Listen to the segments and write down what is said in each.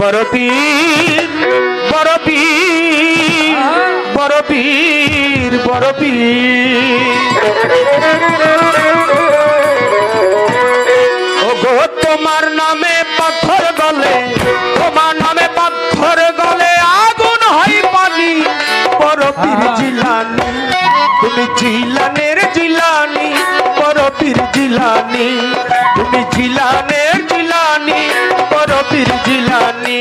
বড় পীর বড় পীর বড় তোমার নামে পাথর গলে, তোমার নামে পাথর গলে আগুন হয় পানি। বড় পীর তুমি জিলানে পীর জিলানি তুমি জিলানে জিলানি। পর পীর জিলানি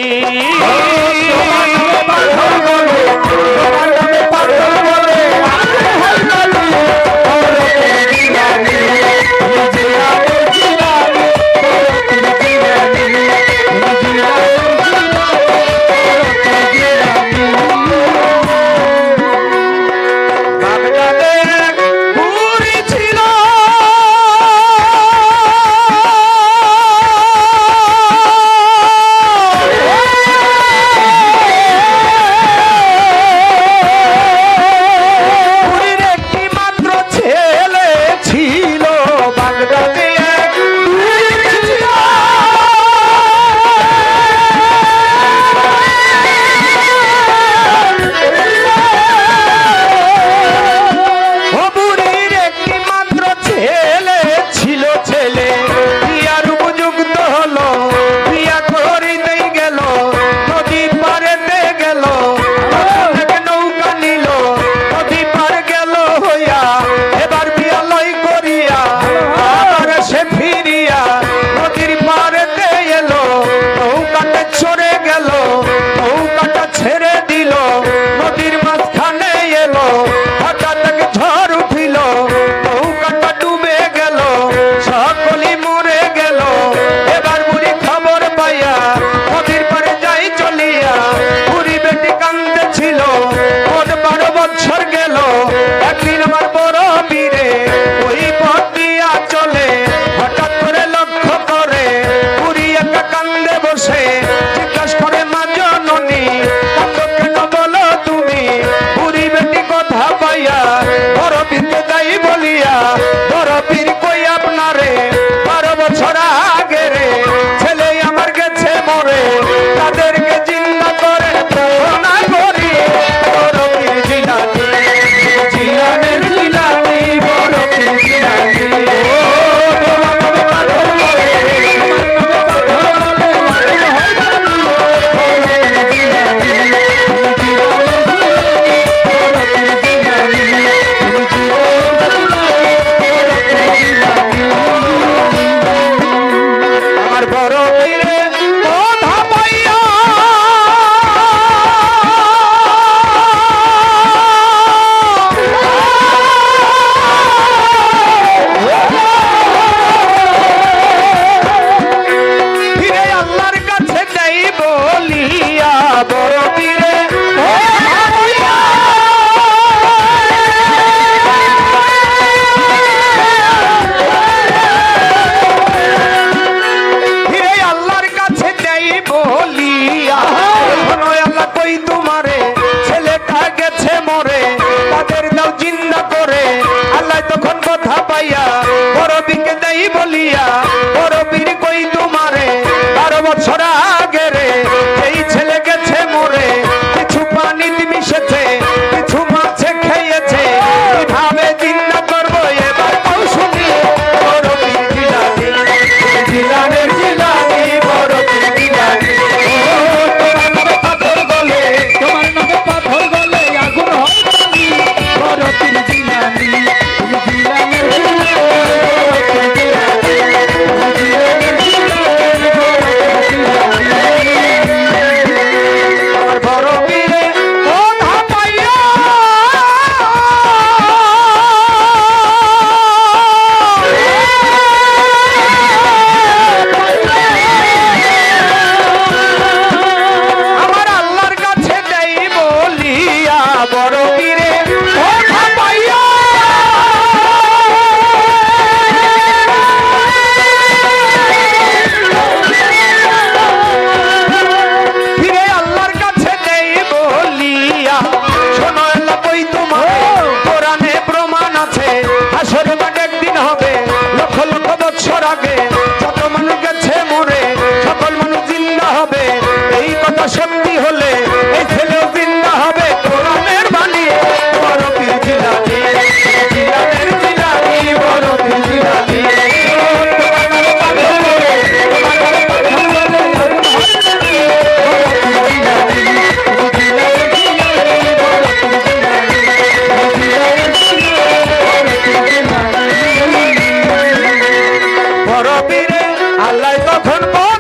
আল্লাহ তখন বল